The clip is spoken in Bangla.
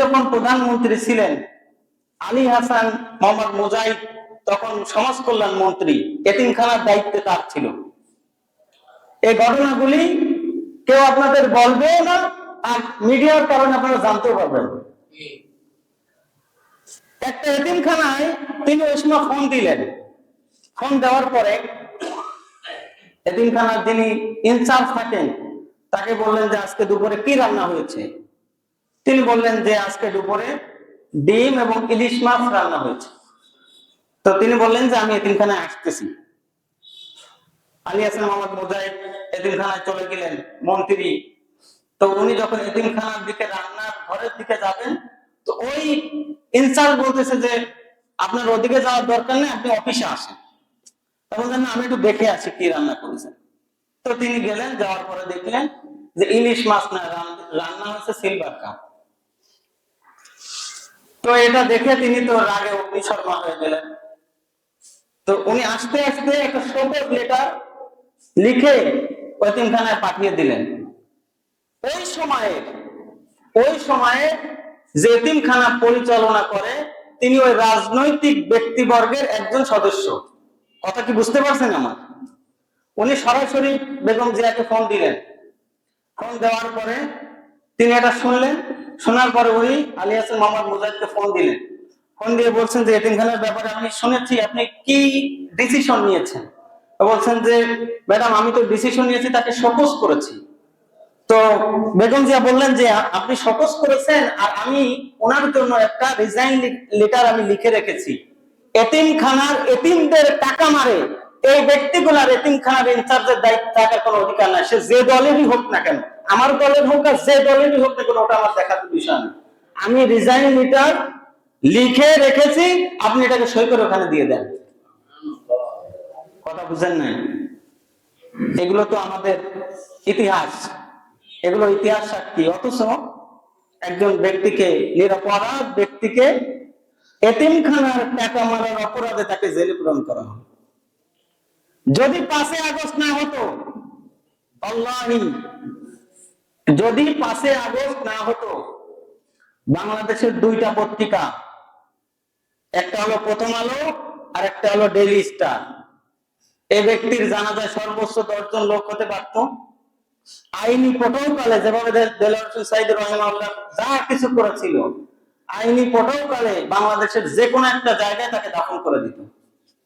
যখন প্রধানমন্ত্রী ছিলেন, আলী হাসান, মোহাম্মদ মুজাহিদ, তখন সমাজ কল্যাণ মন্ত্রী এতিমখানার দায়িত্বে তার ছিল। এই ঘটনাগুলি কেউ আপনাদের বলবে না, আর মিডিয়ার কারণে আপনারা জানতেও পারবেন। একটা এতিমখানায় তিনি ওই সময় ফোন দিলেন। ফোন দেওয়ার পরে এতিমখানার যিনি ইনচার্জ থাকেন, তাকে বললেন যে আজকে দুপুরে কি রান্না হয়েছে? তিনি বললেন যে আজকে দুপুরে ডিম এবং ইলিশ মাছ রান্না হয়েছে। তো তিনি বললেন যে আমি এতিমখানায় আসতেছি। আলী হাসান মোহাম্মদ মুজাহিদ এতিমখানায় চলে গেলেন মন্ত্রী। তো উনি যখন এতিমখানার দিকে রান্নার ঘরের দিকে যাবেন, তো ওই ইনচার্জ বলতেছে যে আপনার ওদিকে যাওয়ার দরকার নেই, আপনি অফিসে আসেন। তখন আমি একটু দেখে আসি কি রান্না করেছেন। তো তিনি গেলেন, যাওয়ার পরে দেখলেন যে ইলিশ মাছ না রান্না হয়েছে সিলভার কাপ তো এটা দেখে তিনি তো রাগে অগ্নিশর্মা হয়ে গেলেন। তো উনি আস্তে আস্তে একটা শোকের লেটার লিখে ওইতিমখানায় পাঠিয়ে দিলেন। ওই সময়ে ওই সময়ে যে এতিমখানা পরিচালনা করে তিনি ওই রাজনৈতিক ব্যক্তিবর্গের একজন সদস্য। কথা কি বুঝতে পারছেন আমার? উনি সরাসরি বেগম জিয়াকে ফোন দিলেন। ফোন দেওয়ার পরে তিনি এটা শুনলেন শোনার পরে উনি আলী হাসান মোহাম্মদ মুজাহিদকে ফোন দিলেন। ফোন দিয়ে বলছেন যে, এতিমখানার ব্যাপারে আমি শুনেছি, আপনি কি ডিসিশন নিয়েছেন? বলছেন যে, ম্যাডাম, আমি তো ডিসিশন নিয়েছি, তাকে শোকস করেছি। তো বেগম জিয়া বললেন যে, আপনি শোকস করেছেন আর আমি ওনার জন্য একটা রিজাইন লেটার আমি লিখে রেখেছি। এতিমখানার এতিমদের টাকা মারে। এই ব্যক্তিগুলার এতিমখানার ইনচার্জের দায়িত্ব থাকার কোনো অধিকার নাই। সে যে দলেরই হোক না কেন। আমার দলের হোক আর যে দলেরই হোক না কেন, ওটা আমার দেখার বিষয় না। আমি রিজাইন লেটার লিখে রেখেছি, আপনি এটাকে সই করে ওখানে দিয়ে দেন। কথা বুঝেন নাই? এগুলো তো আমাদের ইতিহাস। এগুলো ইতিহাস সাক্ষী। অথচ একজন ব্যক্তিকে, নিরপরাধ ব্যক্তিকে এতিমখানার টাকা মারার অপরাধে তাকে জেলে প্রেরণ করা হয়। যদি পাঁচে আগস্ট না হতো, আল্লাহি যদি পাঁচে আগস্ট না হতো, বাংলাদেশের দুইটা পত্রিকা, একটা হলো প্রথম আলো আর একটা হলো ডেইলি স্টার এই ব্যক্তির জানাজায় সর্বোচ্চ দশজন লোক হতে পারত। আইনি প্রোটোকলে যেভাবে যা কিছু করেছিল, আইনি প্রোটোকলে বাংলাদেশের যে কোনো একটা জায়গায় তাকে দাফন করে দিত।